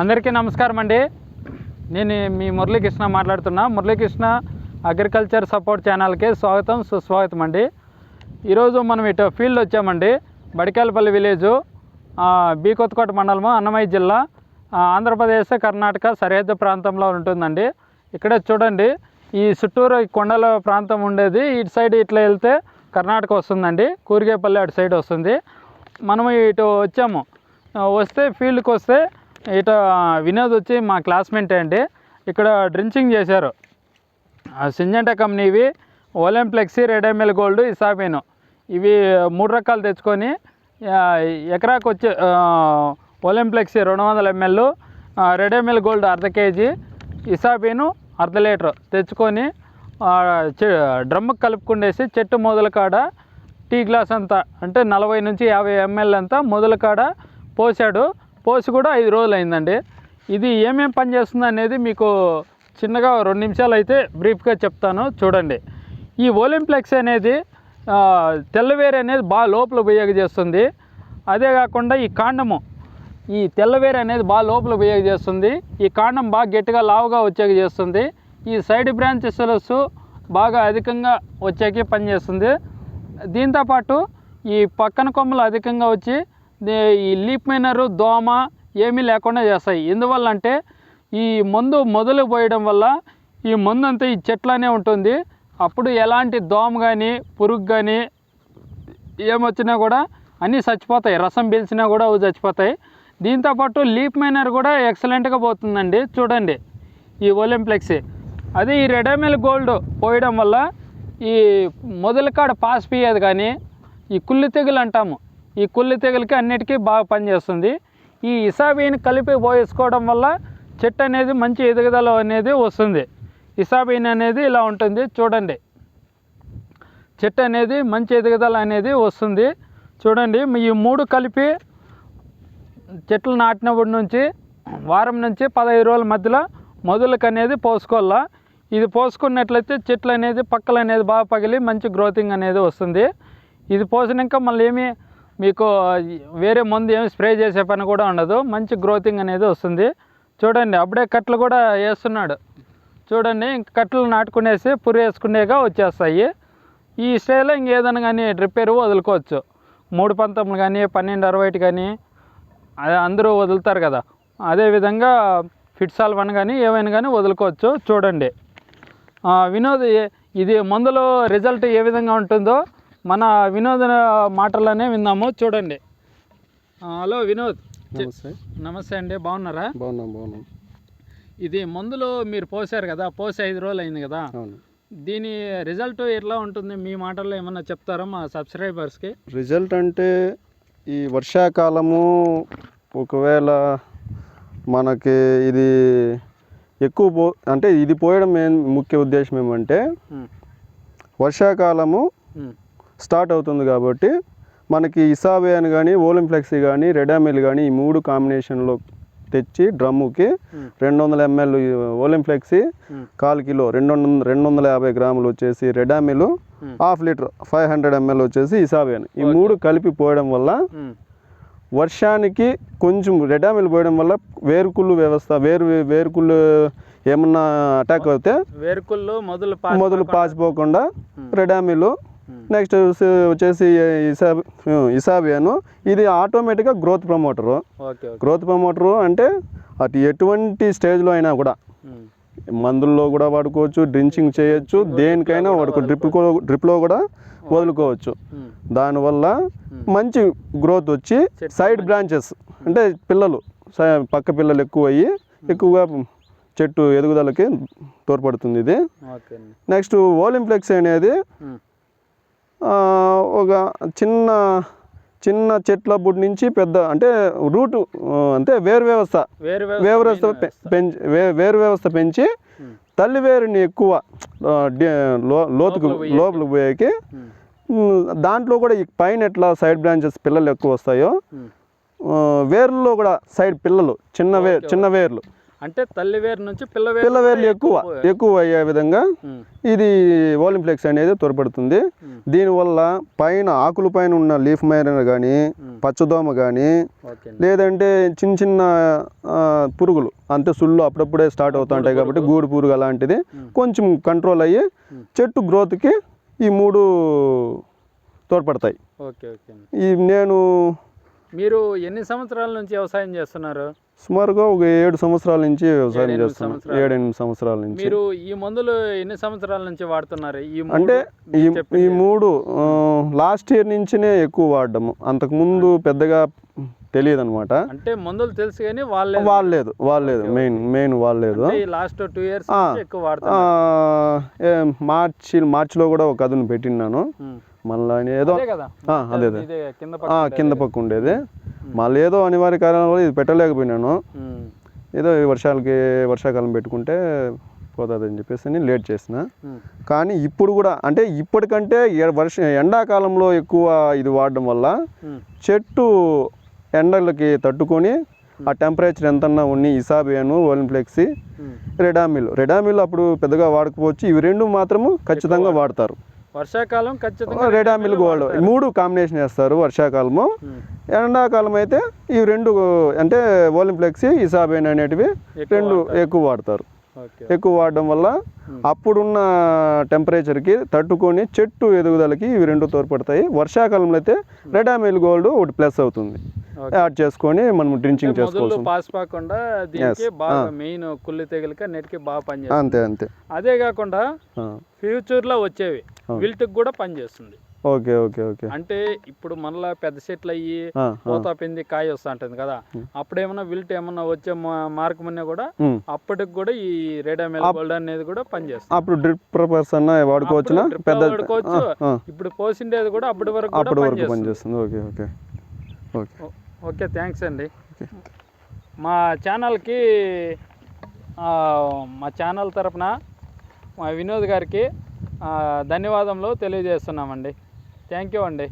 అందరికీ నమస్కారం అండి. నేను మీ మురళీకృష్ణ మాట్లాడుతున్నా. మురళీకృష్ణ అగ్రికల్చర్ సపోర్ట్ ఛానల్కి స్వాగతం సుస్వాగతం అండి. ఈరోజు మనం ఇటు ఫీల్డ్ వచ్చామండి. బడికాలపల్లి విలేజు బీ కొత్తకోట మండలము అన్నమయ్య జిల్లా. ఆంధ్రప్రదేశ్ కర్ణాటక సరిహద్దు ప్రాంతంలో ఉంటుందండి. ఇక్కడ చూడండి ఈ చుట్టూరు కొండల ప్రాంతం ఉండేది. ఇటు సైడ్ ఇట్లా వెళ్తే కర్ణాటక వస్తుందండి. కూరిగేపల్లి అటు సైడ్ వస్తుంది. మనము ఇటు వచ్చాము. వస్తే ఫీల్డ్కి వస్తే ఇట వినోద్ వచ్చి మా క్లాస్మేట్ అండి. ఇక్కడ డ్రించింగ్ చేశారు. ఆ సింజంటా కంపెనీవి ఒలింప్లెక్సీ రెడ్ ఎంఎల్ గోల్డ్ ఇసాబీను. ఇవి మూడు రకాలు తెచ్చుకొని ఎకరాకు వచ్చే ఒలింప్లెక్సీ రెండు వందల ఎంఎల్ రెడ్ ఎంఎల్ గోల్డ్ అర్ధ కేజీ ఇసాబీను అర్ధ లీటర్ తెచ్చుకొని ఆ, చె- కలుపుకుండేసి చెట్టు మొదల కాడ టీ గ్లాస్ అంతా అంటే నలభై నుంచి యాభై ఎంఎల్ అంతా మొదల కాడ పోసాడు పోసి కూడా ఐదు రోజులు అయిందండి ఇది ఏమేం పని చేస్తుంది అనేది మీకు చిన్నగా రెండు నిమిషాలు అయితే బ్రీఫ్గా చెప్తాను. చూడండి. ఈ ఓలింప్లెక్స్ అనేది ఆ, తెల్లవేరు అనేది బాగా లోపల పోయేక చేస్తుంది అదే కాకుండా ఈ కాండము ఈ తెల్లవేరు అనేది బాగా లోపల పోయేక చేస్తుంది ఈ కాండం బాగా గట్టిగా లావుగా వచ్చేకి చేస్తుంది ఈ సైడ్ బ్రాంచెస్ బాగా అధికంగా వచ్చేకి పనిచేస్తుంది. దీంతోపాటు ఈ పక్కన కొమ్మలు అధికంగా వచ్చి ఈ లీప్ మైనరు దోమ ఏమీ లేకుండా చేస్తాయి. ఎందువల్ల అంటే ఈ మందు మొదలు పోయడం వల్ల ఈ మందు అంతా ఈ చెట్లనే ఉంటుంది. అప్పుడు ఎలాంటి దోమ కానీ పురుగు కానీ ఏమొచ్చినా కూడా అన్నీ చచ్చిపోతాయి. రసం పీల్చినా కూడా అవి చచ్చిపోతాయి. దీంతోపాటు లీప్ మైనర్ కూడా ఎక్సలెంట్గా పోతుందండి. చూడండి ఈ ఒలింప్లెక్స్. అదే ఈ రెడమిల్ గోల్డ్ పోయడం వల్ల ఈ మొదలు కాడ పాస్ పీయదు కానీ ఈ కుళ్ళు తెగులు అంటాము. ఈ కుళ్ళు తెగులకి అన్నిటికీ బాగా పనిచేస్తుంది. ఈ ఇసాబీని కలిపి పోయేసుకోవడం వల్ల చెట్టు అనేది మంచి ఎదుగుదల అనేది వస్తుంది. ఇసాబీన్ అనేది ఇలా ఉంటుంది చూడండి. చెట్టు అనేది మంచి ఎదుగుదల అనేది వస్తుంది. చూడండి ఈ మూడు కలిపి చెట్లు నాటినప్పటి నుంచి వారం నుంచి పదహైదు రోజుల మధ్యలో మొదలకు అనేది పోసుకోవాలా? ఇది పోసుకున్నట్లయితే చెట్లు అనేది పక్కలు అనేది బాగా పగిలి మంచి గ్రోతింగ్ అనేది వస్తుంది. ఇది పోసినాక మళ్ళీ ఏమి మీకు వేరే మందు ఏమి స్ప్రే చేసే పని కూడా ఉండదు. మంచి గ్రోతింగ్ అనేది వస్తుంది. చూడండి అప్పుడే కట్లు కూడా వేస్తున్నాడు. చూడండి ఇంక కట్టలు నాటుకునేసి పురి వేసుకునేగా వచ్చేస్తాయి. ఈ స్టేలో ఇంకేదైనా కానీ డ్రిప్ ఎరువు వదులుకోవచ్చు. మూడు పంతొమ్మిది కానీ పన్నెండు అరవై ఒకటి కానీ అదే అందరూ వదులుతారు కదా. అదేవిధంగా ఫిట్సాల్ వన్ కానీ ఏవైనా కానీ వదులుకోవచ్చు. చూడండి. వినోద్ ఇది మందులో రిజల్ట్ ఏ విధంగా ఉంటుందో మన వినోద్ మాటల్లోనే విందాము చూడండి. హలో వినోద్. నమస్తే. నమస్తే అండి బాగున్నారా? బాగున్నాం బాగున్నాం. ఇది మందులు మీరు పోసారు కదా పోసి ఐదు రోజులు అయింది కదా. అవును. దీని రిజల్ట్ ఎట్లా ఉంటుంది? మీ మాటల్లో ఏమన్నా చెప్తారా మా సబ్స్క్రైబర్స్కి? రిజల్ట్ అంటే ఈ వర్షాకాలము ఒకవేళ మనకి ఇది ఎక్కువ పో అంటే ఇది పోయడం ముఖ్య ఉద్దేశం ఏమంటే వర్షాకాలము స్టార్ట్ అవుతుంది కాబట్టి మనకి ఇసాబే అని కానీ ఓలింఫ్లెక్సీ కానీ రెడామిల్ కానీ ఈ మూడు కాంబినేషన్లో తెచ్చి డ్రమ్ముకి రెండు వందల ఎంఎల్ ఓలింఫ్లెక్సీ కాల్ కిలో రెండు వందల రెండు వందల యాభై గ్రాములు వచ్చేసి Ridomil half litre five hundred ML వచ్చేసి ఇసాబేన్ ఈ మూడు కలిపి పోయడం వల్ల వర్షానికి కొంచెం రెడామిల్ పోయడం వల్ల వేరుకుళ్ళు వ్యవస్థ వేరు వేరుకుళ్ళు ఏమన్నా అటాక్ అవుతే వేరుకుళ్ళు మొదలు మొదలు పాచిపోకుండా రెడామిల్ నెక్స్ట్ వచ్చేసి ఇసాబ్ ఇసాబియాను ఇది ఆటోమేటిక్గా గ్రోత్ ప్రమోటరు గ్రోత్ ప్రమోటరు అంటే అటు ఎటువంటి స్టేజ్లో అయినా కూడా. మందుల్లో కూడా వాడుకోవచ్చు డ్రించింగ్ చేయొచ్చు దేనికైనా వాడుకో డ్రిప్ డ్రిప్లో కూడా వదులుకోవచ్చు. దానివల్ల మంచి గ్రోత్ వచ్చి సైడ్ బ్రాంచెస్ అంటే పిల్లలు పక్క పిల్లలు ఎక్కువ అయ్యి ఎక్కువగా చెట్టు ఎదుగుదలకి తోడ్పడుతుంది ఇది. నెక్స్ట్ ఓలింప్లెక్స్ అనేది ఒక చిన్న చిన్న చెట్ల బుడ్ నుంచి పెద్ద అంటే రూట్ అంటే వేరు వ్యవస్థ. వేరు వ్యవస్థ పెంచి వే- వేరు వ్యవస్థ పెంచి తల్లి వేరుని ఎక్కువ లోతుకు లోపలికి పోయేకి. దాంట్లో కూడా ఈ పైన ఎట్లా సైడ్ బ్రాంచెస్ పిల్లలు ఎక్కువ వస్తాయో వేర్లలో కూడా సైడ్ పిల్లలు చిన్న వే చిన్న వేర్లు. అంటే తల్లి వేరు నుంచి పిల్ల వేరు పిల్లవేర్లు ఎక్కువ ఎక్కువ అయ్యే విధంగా ఇది ఓలింప్లెక్స్ అనేది తోడ్పడుతుంది. ఉమ్. దీనివల్ల పైన ఆకుల పైన ఉన్న లీఫ్ మైనర్ కానీ. పచ్చదోమ కానీ లేదంటే చిన్న చిన్న పురుగులు అంతే సుళ్ళు అప్పుడప్పుడే స్టార్ట్ అవుతుంటాయి కాబట్టి గూడు పురుగు అలాంటిది కొంచెం కంట్రోల్ అయ్యి చెట్టు గ్రోత్కి ఈ మూడు తోడ్పడతాయి. ఓకే ఓకే అండి. ఈ నేను మీరు ఎన్ని సంవత్సరాల నుంచి వ్యవసాయం చేస్తున్నారు? సుమారుగా ఒక ఏడు సంవత్సరాల నుంచి వ్యవసాయం చేస్తున్నాను సంవత్సరాలు. ఏడెనిమిది సంవత్సరాల నుంచి. మీరు ఈ మందులు ఎన్ని సంవత్సరాల నుంచి వాడుతున్నారు? అంటే ఈ మూడు లాస్ట్ ఇయర్ నుంచినే ఎక్కువ వాడడము. అంతకుముందు పెద్దగా తెలియదు అనమాట అంటే మందులు తెలుసు కానీ వాళ్ళే వాడలేదు వాడలేదు. మెయిన్ మెయిన్ వాడలేదు. ఈ లాస్ట్ టూ ఇయర్స్. ఎక్కువ ఏ, మార్చి మార్చిలో కూడా ఒక అదును పెట్టినాను. మళ్ళీ ఏదో అదే కింద. పక్క ఉండేది. మళ్ళీ ఏదో అనివార్య కారణాల వల్ల ఇది పెట్టలేకపోయినాను. ఏదో ఈ వర్షాలకి వర్షాకాలం పెట్టుకుంటే పోతుంది అని చెప్పేసి అని లేట్ చేసిన. కానీ ఇప్పుడు కూడా అంటే ఇప్పటికంటే వర్ష ఎండాకాలంలో ఎక్కువ ఇది వాడడం వల్ల. చెట్టు ఎండలకి తట్టుకొని ఆ టెంపరేచర్ ఎంతన్నా ఉన్ని ఇసాబియను ఓలింప్లెక్సీ. రెడామిల్ రెడామిల్ అప్పుడు పెద్దగా వాడకపోవచ్చు ఇవి రెండు మాత్రము ఖచ్చితంగా వాడతారు వర్షాకాలం ఖచ్చితంగా రెడామిల్ గోల్డ్ ఈ మూడు కాంబినేషన్ చేస్తారు వర్షాకాలము. ఎండాకాలం అయితే ఇవి రెండు అంటే ఓలింప్లెక్సీ ఇసాబియన్ అనేటివి రెండు ఎక్కువ వాడతారు. ఎక్కువ వాడడం వల్ల అప్పుడున్న టెంపరేచర్కి తట్టుకొని చెట్టు ఎదుగుదలకి ఇవి రెండు తోడ్పడతాయి. వర్షాకాలంలో అయితే రెడామిల్ గోల్డ్ ఒకటి ప్లస్ అవుతుంది. యాడ్ చేసుకొని మనం డ్రించింగ్ మొదలు చేసుకోవాల్సి పాస్ పాకుండా దీనికి బాగా మెయిన్ కుళ్ళు తెగులకి అన్నిటికీ బాగా పనిచేస్తుంది. అంతే అంతే. అదే కాకుండా ఫ్యూచర్లో వచ్చేవి. విల్ట్కి కూడా పనిచేస్తుంది ఓకే ఓకే ఓకే. అంటే ఇప్పుడు మళ్ళా పెద్ద చెట్లు అయ్యి పూత పిండి కాయ వస్తూ ఉంటుంది కదా. అప్పుడు ఏమన్నా విల్ట్ ఏమన్నా వచ్చే మార్క్ మున్న కూడా. అప్పటికి కూడా ఈ రేడామెల్ గోల్డ్ అనేది కూడా పనిచేస్తుంది అప్పుడు డ్రిప్ పర్పస్ అన్న వాడుకోవచ్చునా? పెద్ద. ఇప్పుడు పోసిండేది కూడా అప్పటి వరకు కూడా అప్పటి వరకు పనిచేస్తుంది okay okay. Okay. Okay thanks అండి. మా ఛానల్కి మా ఛానల్ తరపున మా వినోద్ గారికి ధన్యవాదములు తెలియజేస్తున్నామండి. థ్యాంక్ యూ అండి.